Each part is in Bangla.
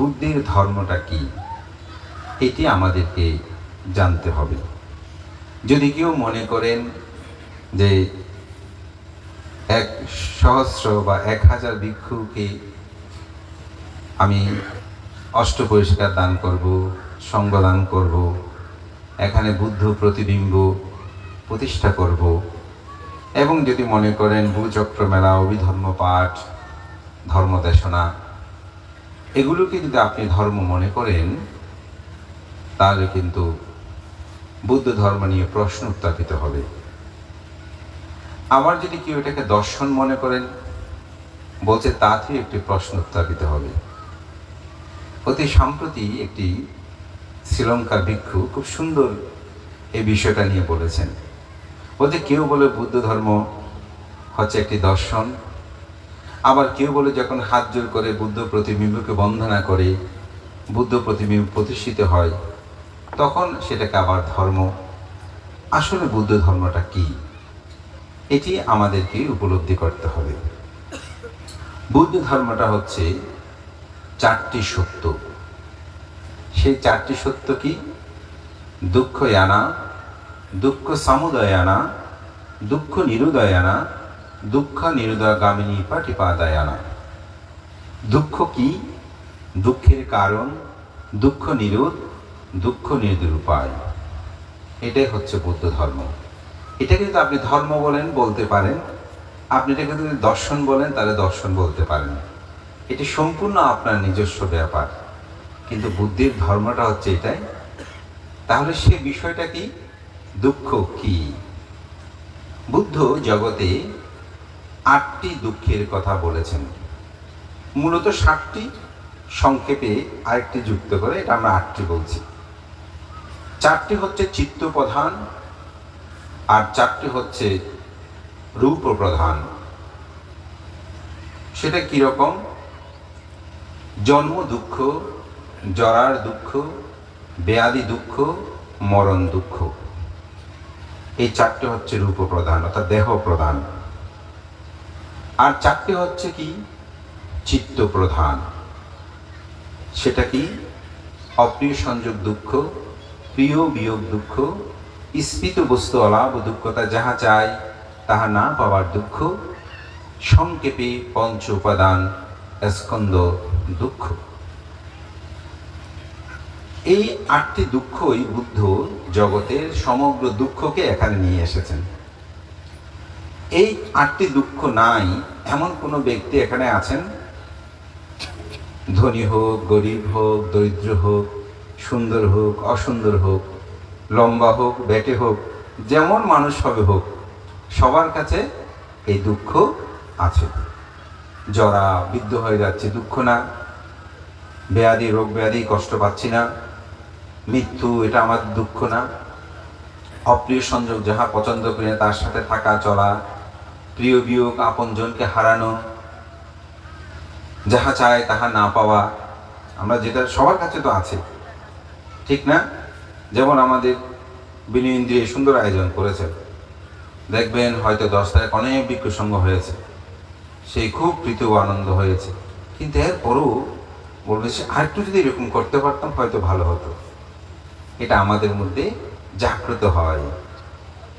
বুদ্ধির ধর্মটা কি, এটি আমাদেরকে জানতে হবে। যদি কেউ মনে করেন যে এক সহস্র বা এক হাজার ভিক্ষুকে আমি অষ্ট পরিষ্কার দান করব সঙ্গ দান করব, এখানে বুদ্ধ প্রতিবিম্ব প্রতিষ্ঠা করব, এবং যদি মনে করেন ভূচক্র মেলা, অভিধর্ম পাঠ, ধর্মদেশনা এগুলোকে যদি আপনি ধর্ম মনে করেন, তাহলে কিন্তু বুদ্ধ ধর্ম নিয়ে প্রশ্ন উত্থাপিত হবে। আবার যদি কেউ এটাকে দর্শন মনে করেন, বলছে তাতেও একটি প্রশ্ন উত্থাপিত হবে। অতি সম্প্রতি একটি শ্রীলঙ্কার ভিক্ষু খুব সুন্দর এই বিষয়টা নিয়ে বলেছেন। বলতে কেউ বলে বুদ্ধ ধর্ম হচ্ছে একটি দর্শন আবার কেউ বলে যখন হাত জোর করে বুদ্ধ প্রতিবিম্বকে বন্দনা করে, বুদ্ধ প্রতিবিম্ব প্রতিষ্ঠিত হয়, তখন সেটাকে আবার ধর্ম। আসলে বুদ্ধ ধর্মটা কি? এটি আমাদেরকে উপলব্ধি করতে হবে। বুদ্ধ ধর্মটা হচ্ছে চারটি সত্য। সেই চারটি সত্য কি? দুঃখ আনা দুঃখ সামুদয় আনা দুঃখ নিরুদয় আনা দুঃখ নিরুদয়গামিনী পাটিপাদায় আনা দুঃখ কি? দুঃখের কারণ, দুঃখ নিরোধ, দুঃখ নিরোধের উপায় এটাই হচ্ছে বৌদ্ধ ধর্ম। এটা কিন্তু আপনি ধর্ম বলেন, বলতে পারেন। আপনি এটাকে যদি দর্শন বলেন, তাহলে দর্শন বলতে পারেন। এটি সম্পূর্ণ আপনার নিজস্ব ব্যাপার। কিন্তু বুদ্ধির ধর্মটা হচ্ছে এটাই। তাহলে সে বিষয়টা কি? দুঃখ কি? বুদ্ধ জগতে আটটি দুঃখের কথা বলেছেন। মূলত ষাটটি সংক্ষেপে আরেকটি যুক্ত করে, এটা আমরা আটটি বলছি। চারটি হচ্ছে চিত্ত প্রধান, আর চারটি হচ্ছে রূপ প্রধান। সেটা কীরকম জন্ম দুঃখ, জরার দুঃখ, বেয়াদি দুঃখ, মরণ দুঃখ। এই চারটে হচ্ছে রূপ প্রধান, অর্থাৎ দেহ প্রধান। আর চারটে হচ্ছে কি? চিত্ত প্রধান। সেটা কি? অপ্রিয় সংযোগ দুঃখ, প্রিয় বিয়োগ দুঃখ, স্ফীত বস্তু অলাভ দুঃখতা যাহা চায় তাহা না পাওয়ার দুঃখ, সংক্ষেপে পঞ্চ উপাদান স্কন্দ দুঃখ। এই আটটি দুঃখই বুদ্ধ জগতের সমগ্র দুঃখকে এখানে নিয়ে এসেছেন। এই আটটি দুঃখ নাই, এমন কোনো ব্যক্তি এখানে আছেন? ধনী হোক, গরিব হোক, দরিদ্র হোক, সুন্দর হোক, অসুন্দর হোক, লম্বা হোক, বেটে হোক, যেমন মানুষ হবে হোক, সবার কাছে এই দুঃখ আছে। জরা বিদ্ধ হয়ে যাচ্ছে, দুঃখ না। ব্যাধি রোগ ব্যাধি, কষ্ট পাচ্ছি না। মৃত্যু, এটা আমার দুঃখ না। অপ্রিয় সংযোগ, যাহা পছন্দ করি না তার সাথে থাকা, চলা প্রিয় বিয়োগ আপনজনকে হারানো, যাহা চায় তাহা না পাওয়া, আমরা যেটা, সবার কাছে তো আছে। ঠিক না? যেমন আমাদের বিনয় ইন্দ্রিয় সুন্দর আয়োজন করেছে। দেখবেন হয়তো দশ তারিখ অনেক বিক্ষু সঙ্গ হয়েছে। সেই খুব প্রীতি ও আনন্দ হয়েছে। কিন্তু এরপরও বলবে, সে আরেকটু যদি এরকম করতে পারতাম, হয়তো ভালো হতো। এটা আমাদের মধ্যে জাগ্রত হয়।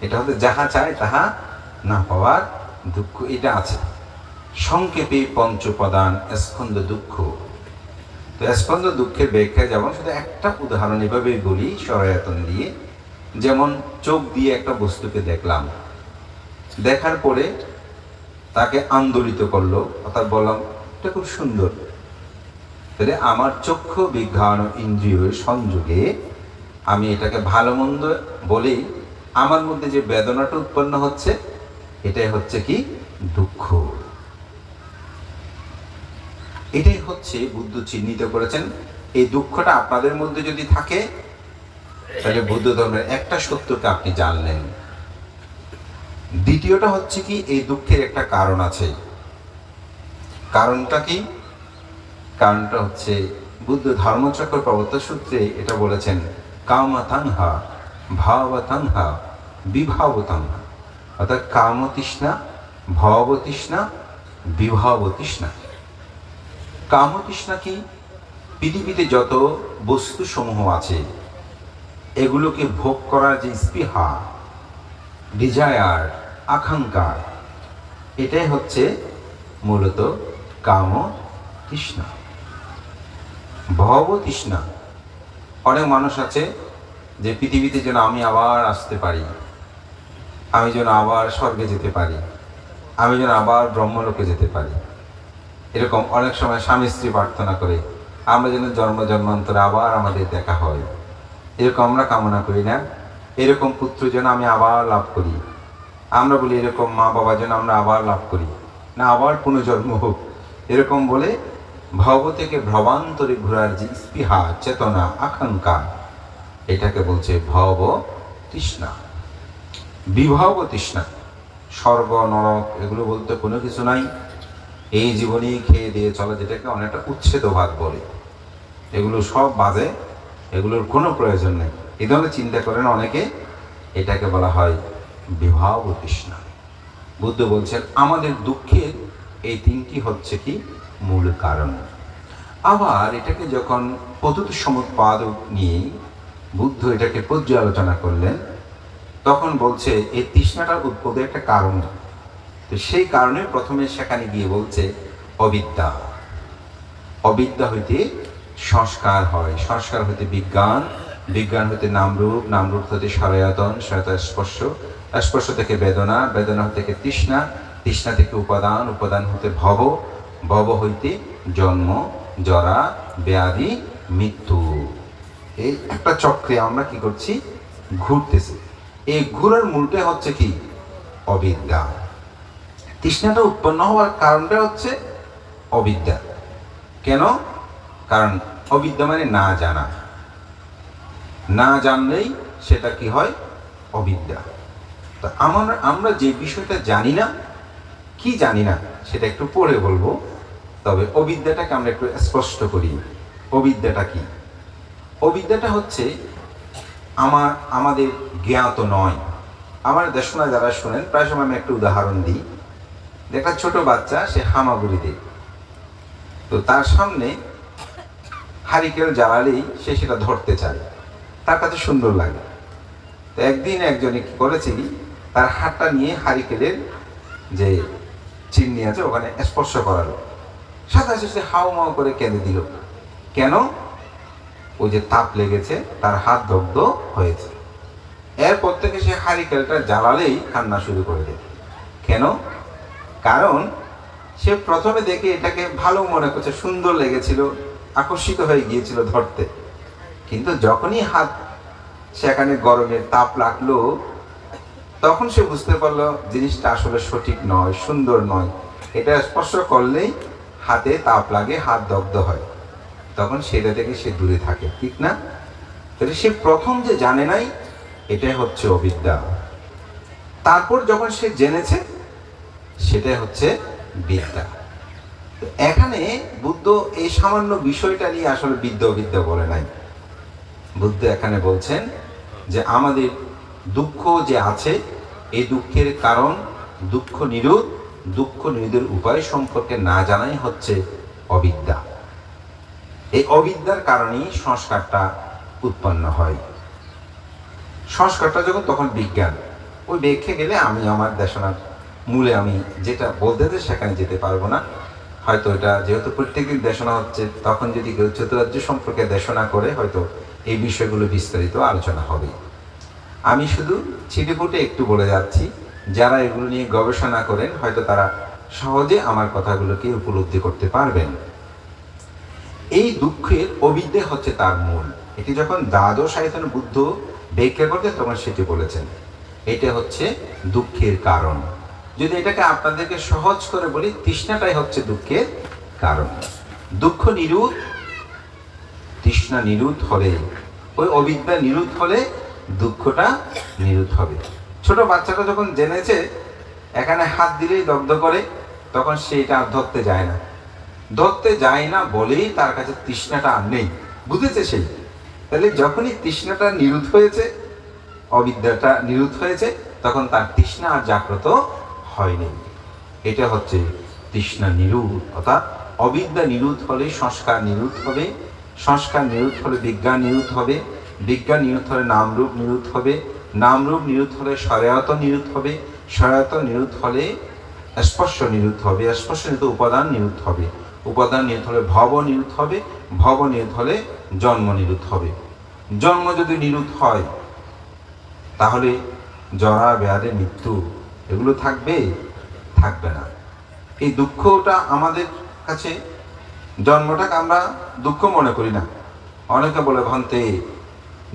এটা হতে যাহা চায় তাহা না পাওয়ার দুঃখ, এটা আছে। সংক্ষেপে পঞ্চপ্রদান স্কন্দ দুঃখ। তো স্কন্দ দুঃখের ব্যাখ্যা যেমন শুধু একটা উদাহরণ এভাবে বলি সরায়তন দিয়ে। যেমন চোখ দিয়ে একটা বস্তুকে দেখলাম। দেখার পরে তাকে আন্দোলিত করল, অর্থাৎ বললাম, এটা খুব সুন্দর। তাহলে আমার চক্ষু বিজ্ঞান ইন্দ্রিয় সংযোগে আমি এটাকে ভালো মন্দ বলেই আমার মধ্যে যে বেদনাটা উৎপন্ন হচ্ছে এটাই হচ্ছে কি দুঃখ। এটাই হচ্ছে বুদ্ধ চিহ্নিত করেছেন। এই দুঃখটা আপনাদের মধ্যে যদি থাকে, তাহলে বুদ্ধ ধর্মের একটা সত্যকে আপনি জানলেন। দ্বিতীয়টা হচ্ছে কি, এই দুঃখের একটা কারণ আছে। কারণটা কি? কারণটা হচ্ছে বুদ্ধ ধর্মচক্র প্রবর্তন সূত্রে এটা বলেছেন কামতাংহা ভাবতাংহা বিভাবতাংহা অর্থাৎ কামতৃষ্ণা ভবতৃষ্ণা বিভাবতৃষ্ণা। কামতৃষ্ণা কি? পৃথিবীতে যত বস্তুসমূহ আছে, এগুলোকে ভোগ করার যে স্পৃহা ডিজায়ার আকাঙ্ক্ষা, এটাই হচ্ছে মূলত কাম তৃষ্ণা ভব তৃষ্ণা অনেক মানুষ আছে যে পৃথিবীতে যেন আমি আবার আসতে পারি আমি যেন আবার স্বর্গে যেতে পারি। আমি যেন আবার ব্রহ্মলোকে যেতে পারি। এরকম অনেক সময় স্বামী স্ত্রী প্রার্থনা করে, আমরা যেন জন্ম জন্মান্তরে আবার আমাদের দেখা হয়। এরকম আমরা কামনা করি না। এরকম পুত্র যেন আমি আবার লাভ করি। আমরা বলি এরকম মা বাবা যেন আমরা আবার লাভ করি। না, আবার পুনর্জন্ম হোক। এরকম বলে ভব থেকে ভ্রবান্তরে ঘোরার যে স্পৃহা, চেতনা, আকাঙ্ক্ষা, এটাকে বলছে ভব তৃষ্ণা। বিভব তৃষ্ণা। স্বর্গ নরক, এগুলো বলতে কোনো কিছু নাই। এই জীবনেই খেয়ে দিয়ে চলা যেটাকে অনেকটা উচ্ছেদবাদ বলে। এগুলো সব বাজে, এগুলোর কোনো প্রয়োজন নেই। এই ধরনের চিন্তা করেন অনেকে, এটাকে বলা হয় বিবাহ তৃষ্ণা। বুদ্ধ বলছেন, আমাদের দুঃখের এই তিনটি হচ্ছে কি? মূল কারণ। আবার এটাকে যখন পদ্ধত সমুৎপাদক নিয়ে বুদ্ধ এটাকে পর্যালোচনা করলেন তখন বলছে এই তৃষ্ণাটার উদ্ভবের একটা কারণ। তো সেই কারণে প্রথমে সেখানে গিয়ে বলছে, অবিদ্যা। অবিদ্যা হইতে সংস্কার হয়। সংস্কার হইতে বিজ্ঞান বিজ্ঞান হইতে নামরূপ নামরূপ হইতে সরয়াতন সহায়তা স্পর্শ স্পর্শ থেকে বেদনা বেদনা থেকে তৃষ্ণা তৃষ্ণা থেকে উপাদান উপাদান হতে ভব ভব হইতে জন্ম, জরা, ব্যাধি, মৃত্যু। এই একটা চক্রে আমরা কি করছি? ঘুরতেছি। এই ঘুরার মূলটা হচ্ছে কি? অবিদ্যা। তৃষ্ণাটা উৎপন্ন হওয়ার কারণটা হচ্ছে অবিদ্যা। কেন? কারণ অবিদ্যা মানে না জানা। না জানলেই সেটা কি হয়? অবিদ্যা। তো আমরা আমরা যে বিষয়টা জানি না, কি জানি না, সেটা একটু পরে বলব। তবে অবিদ্যাটাকে আমরা একটু স্পষ্ট করি। অবিদ্যাটা কি? অবিদ্যাটা হচ্ছে আমার, আমাদের জ্ঞাত নয়। আমার দেশনা যারা শোনেন, প্রায় সময় আমি একটা উদাহরণ দিই। একটা ছোট বাচ্চা, সে হামাগুড়ি দেয়। তো তার সামনে হারিকেল জ্বালালেই সে সেটা ধরতে চায়। তার কাছে সুন্দর লাগে। তো একদিন একজনে কী করেছে তার হাতটা নিয়ে হারিকেলের যে চিমনি আছে, ওখানে স্পর্শ করালো। সাথে সাথে হাও মাও করে কেঁদে দিল। কেন? ওই যে তাপ লেগেছে, তার হাত দগ্ধ হয়েছে। এরপর থেকে সে হারিকেলটা জ্বালালেই কান্না শুরু করে দেয়। কেন? কারণ সে প্রথমে দেখে এটাকে ভালো মনে করছে, সুন্দর লেগেছিল, আকর্ষিত হয়ে গিয়েছিল ধরতে। কিন্তু যখনই হাত সেখানে গরমের তাপ লাগল, তখন সে বুঝতে পারল জিনিসটা আসলে সঠিক নয়, সুন্দর নয়। এটা স্পর্শ করলেই হাতে তাপ লাগে, হাত দগ্ধ হয়। তখন সেটা থেকে সে দূরে থাকে, ঠিক না? তাহলে সে প্রথম যে জানে নাই, এটাই হচ্ছে অবিদ্যা। তারপর যখন সে জেনেছে, সেটাই হচ্ছে বিদ্যা। এখানে বুদ্ধ এই সামান্য বিষয়টা নিয়ে আসলে বিদ্যা অবিদ্যা বলে নাই। বুদ্ধ এখানে বলছেন যে আমাদের দুঃখ যে আছে, এই দুঃখের কারণ, দুঃখ নিরোধ, দুঃখ নিরোধের উপায় সম্পর্কে না জানাই হচ্ছে অবিদ্যা। এই অবিদ্যার কারণেই সংস্কারটা উৎপন্ন হয়। সংস্কারটা যখন তখন বিজ্ঞান। ওই ব্যাখ্যে গেলে আমি আমার দেশনার মূলে আমি যেটা বলতে চাই সেখানে যেতে পারব না। হয়তো এটা যেহেতু প্রত্যেকদিন দেশনা হচ্ছে, তখন যদি কেউ চতুরাজ্য সম্পর্কে দেশনা করে, হয়তো এই বিষয়গুলো বিস্তারিত আলোচনা হবে। আমি শুধু ছিটেফুটে একটু বলে যাচ্ছি, যারা এগুলো নিয়ে গবেষণা করেন, হয়তো তারা সহজে আমার কথাগুলোকে উপলব্ধি করতে পারবেন। এই দুঃখের অবিদ্যে হচ্ছে তার মূল। এটি যখন দ্বাদশ আয়তন বুদ্ধ ব্যাখ্যা করতে তখন সেটি বলেছেন। এটা হচ্ছে দুঃখের কারণ। যদি এটাকে আপনাদেরকে সহজ করে বলি, তৃষ্ণাটাই হচ্ছে দুঃখের কারণ। দুঃখ নিরুদ্ধ তৃষ্ণা নিরুদ্ধ হলে, ওই অবিদ্যা নিরুদ্ধ হলে দুঃখটা নিরুদ্ধ হবে। ছোট বাচ্চাটা যখন জেনেছে, এখানে হাত দিলেই দগ্ধ করে, তখন সে এটা আর ধরতে যায় না। ধরতে যায় না বলেই তার কাছে তৃষ্ণাটা আর নেই। বুঝেছে সেই তাহলে যখনই তৃষ্ণাটা নিরুদ্ধ হয়েছে, অবিদ্যাটা নিরুদ্ধ হয়েছে, তখন তার তৃষ্ণা আর জাগ্রত হয়নি এটা হচ্ছে তৃষ্ণা নিরুদ্ধ অর্থাৎ অবিদ্যা নিরুদ্ধ হলে সংস্কার নিরুদ্ধ হবে, সংস্কার নিরুদ্ধ হলে বিজ্ঞান নিরুদ্ধ হবে, বিজ্ঞান নিরুদ্ধ হলে নামরূপ নিরুদ্ধ হবে, নামরূপ নিরুদ্ধ হলে সরায়ত নিরুদ্ধ হবে সরায়ত নিরুদ্ধ হলে স্পর্শ নিরুদ্ধ হবে, স্পর্শ উপাদান নিরুদ্ধ হবে। উপাদান নিরুদ্ধ হলে ভব নিরুদ্ধ হবে, ভব নিরুদ্ধ হলে জন্ম নিরুদ্ধ হবে। জন্ম যদি নিরুদ্ধ হয়, তাহলে জরা, ব্যাধে, মৃত্যু এগুলো থাকবে থাকবে না। এই দুঃখটা আমাদের কাছে, জন্মটাকে আমরা দুঃখ মনে করি না। অনেকে বলে ভন্তে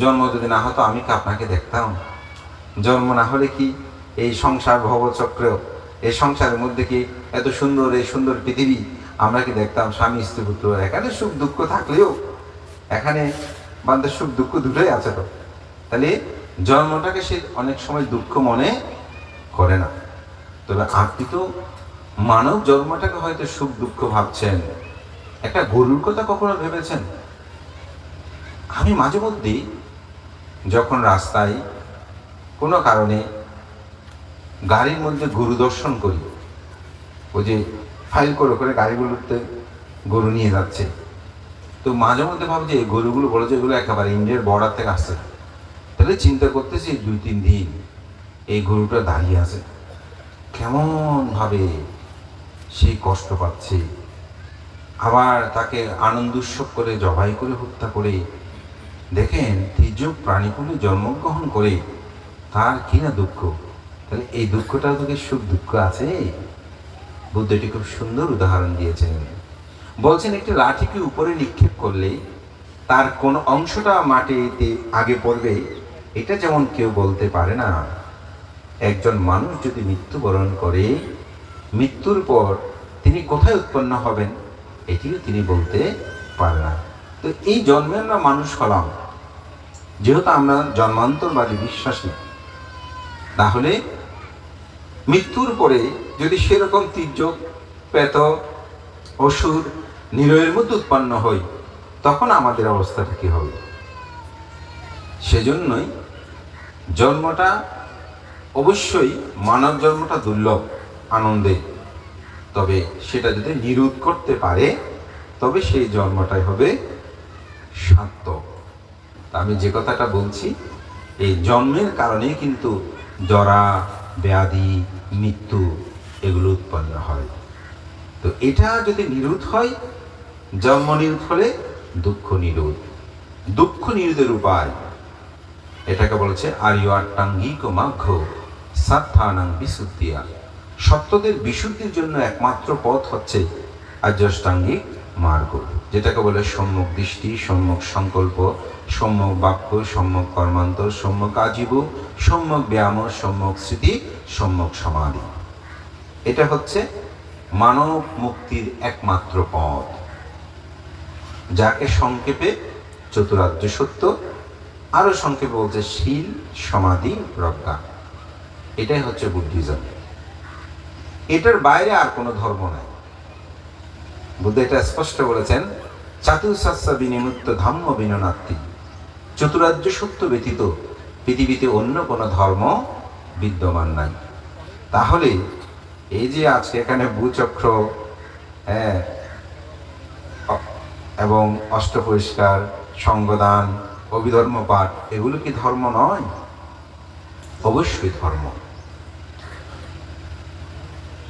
জন্ম যদি না হতো, আমি কি আপনাকে দেখতাম? জন্ম না হলে কি এই সংসার ভবচক্র, এই সংসারের মধ্যে কি এত সুন্দর, এই সুন্দর পৃথিবী আমরা কি দেখতাম স্বামী স্ত্রী পুত্র? এখানে সুখ দুঃখ থাকলেও এখানে বান্ধব সুখ দুঃখ দুটোই আছে তো। তাহলে জন্মটাকে সে অনেক সময় দুঃখ মনে করে না। তবে আপনি তো মানব জন্মটাকে হয়তো সুখ দুঃখ ভাবছেন। একটা গরুর কথা কখনো ভেবেছেন? আমি মাঝে মধ্যেই যখন রাস্তায় কোনো কারণে গাড়ির মধ্যে গরু দর্শন করি, ওই যে ফাইল করে করে গাড়িগুলোতে গরু নিয়ে যাচ্ছে। তো মাঝে মধ্যে ভাবছি এই গরুগুলো বলে যে এগুলো একেবারে ইন্ডিয়ার বর্ডার থেকে আসছে। তাহলে চিন্তা করতেছি দুই, তিন দিন এই গরুটা দাঁড়িয়ে আছে। কেমন ভাবে সেই কষ্ট পাচ্ছে। আবার তাকে আনন্দ উৎসব করে, জবাই করে, হত্যা করে। দেখেন, তির্যক প্রাণীকুলে জন্মগ্রহণ করে, তার কি না দুঃখ? তাহলে এই দুঃখটা তোকে সুখ দুঃখ আছে? বুদ্ধ এটি খুব সুন্দর উদাহরণ দিয়েছেন। বলছেন, একটি লাঠিকে উপরে নিক্ষেপ করলে তার কোন অংশটা মাটিতে আগে পড়বে? এটা যেমন কেউ বলতে পারে না। একজন মানুষ যদি মৃত্যুবরণ করে, মৃত্যুর পর তিনি কোথায় উৎপন্ন হবেন? এটিও তিনি বলতে পারে না। তো এই জন্মে আমরা মানুষ হলাম। যেহেতু আমরা জন্মান্তরবাদী বিশ্বাসী, তাহলে মৃত্যুর পরে যদি সেরকম তির্যক পেত অসুর, নিরয়ের মধ্যে উৎপন্ন হই তখন আমাদের অবস্থাটা কি হবে? সেজন্যই জন্মটা অবশ্যই মানব জন্মটা দুর্লভ, আনন্দে। তবে সেটা যদি নিরোধ করতে পারে, তবে সেই জন্মটাই হবে সার্থক তা আমি যে কথাটা বলছি, এই জন্মের কারণে কিন্তু জরা ব্যাধি, মৃত্যু এগুলো উৎপন্ন হয়। তো এটা যদি নিরোধ হয়, জন্ম নিরোধ হলে দুঃখ নিরোধ দুঃখ নিরোধের উপায়, এটাকে বলেছে আর্য আট্টাঙ্গিক মাঘ্য সাত্থানাং বিশুদ্ধিয়া। সত্যদের বিশুদ্ধির জন্য একমাত্র পথ হচ্ছে আর্যষ্টাঙ্গিক মার্গ, যেটাকে বলে সম্যক দৃষ্টি, সম্যক সংকল্প সম্যক বাক্য, সম্যক কর্মান্তর সম্যক আজীব, সম্যক ব্যায়াম, সম্যক স্মৃতি, সম্যক সমাধি। এটা হচ্ছে মানব মুক্তির একমাত্র পথ। যাকে সংক্ষেপে চতুরার্য সত্য, আরও সংক্ষেপে বলছে শীল, সমাধি, প্রজ্ঞা। এটাই হচ্ছে বুদ্ধিজম। এটার বাইরে আর কোনো ধর্ম নাই। বুদ্ধ এটা স্পষ্ট বলেছেন চাতুর্শস্য বিনিমুক্ত ধর্ম বিননাত্তি। চতুরার্য সত্য ব্যতীত পৃথিবীতে অন্য কোনো ধর্ম বিদ্যমান নাই। তাহলে এই যে আজকে এখানে ভূচক্র হ্যাঁ এবং অষ্টপরিষ্কার সঙ্গদান, অভিধর্ম পাঠ, এগুলো কি ধর্ম নয়? অবশ্যই ধর্ম।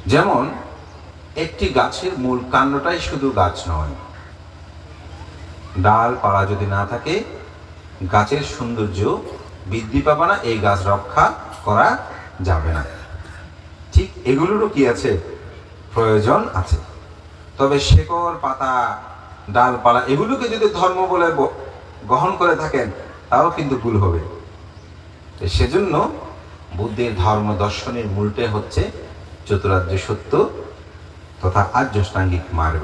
যেমন একটি গাছের মূল কাণ্ডটাই শুধু গাছ নয়। ডাল পাড়া যদি না থাকে গাছের সৌন্দর্য বৃদ্ধি পাবে না, এই গাছ রক্ষা করা যাবে না। ঠিক এগুলোরও কি আছে? প্রয়োজন আছে। তবে শেকড়, পাতা, ডালপালা এগুলোকে যদি ধর্ম বলে গ্রহণ করে থাকেন তাও কিন্তু ভুল হবে। সেজন্য বুদ্ধের ধর্ম দর্শনের মূলটাই হচ্ছে চতুরার্য সত্য তথা আর্যষ্টাঙ্গিক মার্গ।